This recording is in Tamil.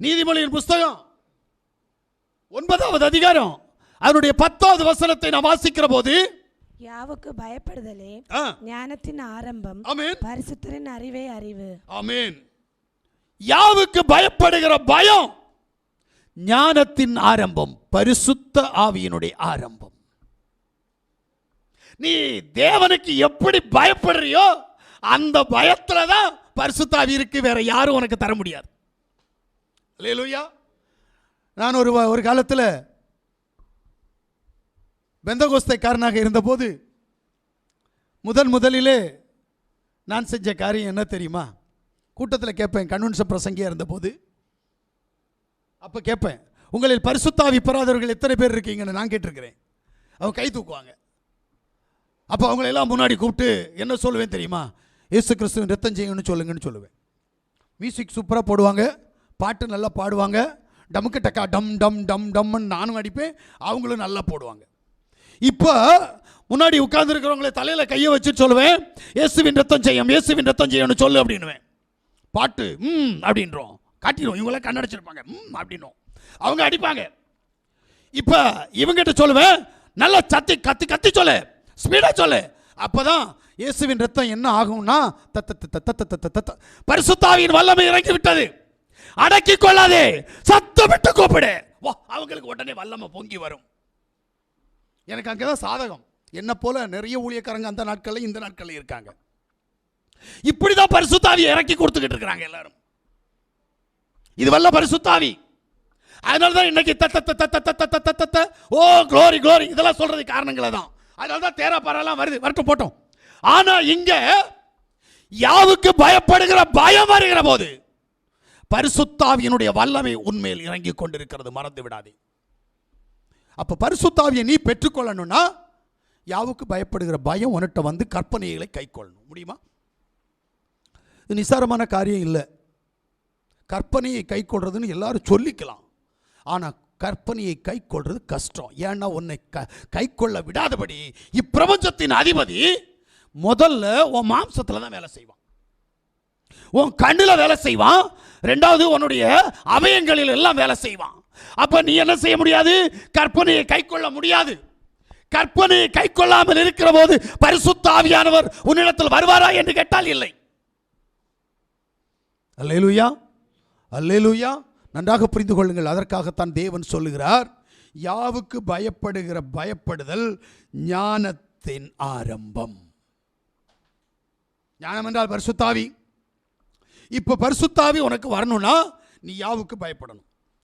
நீதிமொழியின் புஸ்தகம். ஒன்பதாவது அதிகாரம். அதனுடைய பத்தாவது வசனத்தை நான் வாசிக்கிற போது யாவுக்கு பயப்படுதலே ஞானத்தின் ஆரம்பம் ஆமென். பரிசுத்தரின் அறிவே அறிவு. ஆமென். யாவுக்கு பயப்படுகிற பயம் ஞானத்தின் ஆரம்பம் பரிசுத்த ஆவியினுடைய ஆரம்பம். நீ தேவனுக்கு எப்படி பயப்படுறியோ அந்த பயத்துல தான் பரிசுத்த ஆவி இருக்கு வேற யாரும் உனக்கு தர முடியாது. அல்லேலூயா நான் ஒரு ஒரு காலத்தில் பெந்தகோஸ்தைக்காரனாக இருந்தபோது முதன் முதலிலே நான் செஞ்ச காரியம் என்ன தெரியுமா? கூட்டத்தில் கேட்பேன் கன்வென்ஷன் பிரசங்கியாக இருந்தபோது. அப்போ கேட்பேன் உங்களில் பரிசுத்தாவி பெறாதவர்கள் எத்தனை பேர் இருக்கீங்கன்னு நான் கேட்டிருக்கிறேன். அவங்க கை தூக்குவாங்க. அப்போ அவங்களெல்லாம் முன்னாடி கூப்பிட்டு என்ன சொல்லுவேன் தெரியுமா? இயேசு கிறிஸ்துவின் ரத்தம் செய்யணும்னு சொல்லுங்கன்னு சொல்லுவேன். மியூசிக் சூப்பராக போடுவாங்க. பாட்டு நல்லா பாடுவாங்க டமுக்கு டக்கா டம் டம் டம் டம்னு நானும் அடிப்பேன் அவங்களும் நல்லா போடுவாங்க இப்போ முன்னாடி உட்கார்ந்துருக்கிறவங்களை தலையில் கையை வச்சு சொல்லுவேன் இயேசுவின் ரத்தம் செய்யும் இயேசுவின் ரத்தம் செய்யணும்னு சொல்லு அப்படின்னுவேன் பாட்டு ம் அப்படின்றோம் காட்டிடும் இவங்களாம் கண்ணடைச்சிருப்பாங்க ம் அப்படின்னும் அவங்க அடிப்பாங்க இப்போ இவங்கிட்ட சொல்லுவேன் நல்லா சத்தி கத்தி கத்தி சொல்லு ஸ்பீடாக சொல்லு அப்பதான் இயேசுவின் ரத்தம் என்ன ஆகும்னா தத்த தத்த தத்த தத்த தத்த பரிசுத்தாவின் வல்லமை இறங்கி விட்டது அடக்கி கொள்ளாதே சத்தம் விட்டு கூப்பிடு வா அவங்களுக்கு உடனே வல்லமை பொங்கி வரும் எனக்கு அங்கே தான் சாதகம் என்ன போல நிறைய ஊழியக்காரங்க அந்த நாட்களில் இந்த நாட்களில் இருக்காங்க இப்படி தான் பரிசுத்தாவி இறக்கி கொடுத்துக்கிட்டு இருக்கிறாங்க எல்லாரும் இது வல்ல பரிசுத்தாவி அதனால தான் இன்னைக்கு தத்த தத்த தத்த தத்த தத்த ஓ க்ளோரி க்ளோரி இதெல்லாம் சொல்றது காரணங்களை தான் அதனால தான் தேரா பாரெல்லாம் வருது வரட்டும் போட்டோம் ஆனா இங்க யாவுக்கு பயப்படுகிற பயம் வருகிற போது பரிசுத்தாவியினுடைய வல்லமை உண்மையில் இறங்கி கொண்டிருக்கிறது. மறந்து விடாதே. அப்ப பரிசுத்தாவியை நீ பெற்றுக்கொள்ளணும்னா யாவுக்கு பயப்படுகிற பயம் உன்கிட்ட வந்து கற்பனைகளை கைக்கொள்ளணும் முடியுமா? இது நிசாரமான காரியம் இல்லை. கற்பனையை கை கொள்றதுன்னு எல்லாரும் சொல்லிக்கலாம். ஆனால் கற்பனையை கை கொள்றது கஷ்டம். ஏன்னா உன்னை க கை கொள்ள விடாதபடி இப்பிரபஞ்சத்தின் அதிபதி முதல்ல உன் மாம்சத்தில் தான் வேலை செய்வான். உன் கண்ணில் வேலை செய்வான். ரெண்டாவது உன்னுடைய அவயங்களில் எல்லாம் வேலை செய்வான். அப்போ நீ என்ன செய்ய முடியாது? கற்பனையை கை கொள்ள முடியாது. கற்பனையை கை கொள்ளாமல் இருக்கிற போது பரிசுத்த ஆவியானவர் உன்னிடத்தில் வருவாரா என்று கேட்டால் இல்லை. அல்லேலூயா. அல்லேலூயா. நன்றாக புரிந்து கொள்ளுங்கள். அதற்காகத்தான் தேவன் சொல்லுகிறார் யாவுக்கு பயப்படுகிற பயப்படுதல் ஞானத்தின் ஆரம்பம். ஞானம் என்றால் பரிசுத்தாவி இப்போ பரிசுத்தாவி உனக்கு வரணும்னா நீ யாவுக்கு பயப்படணும்?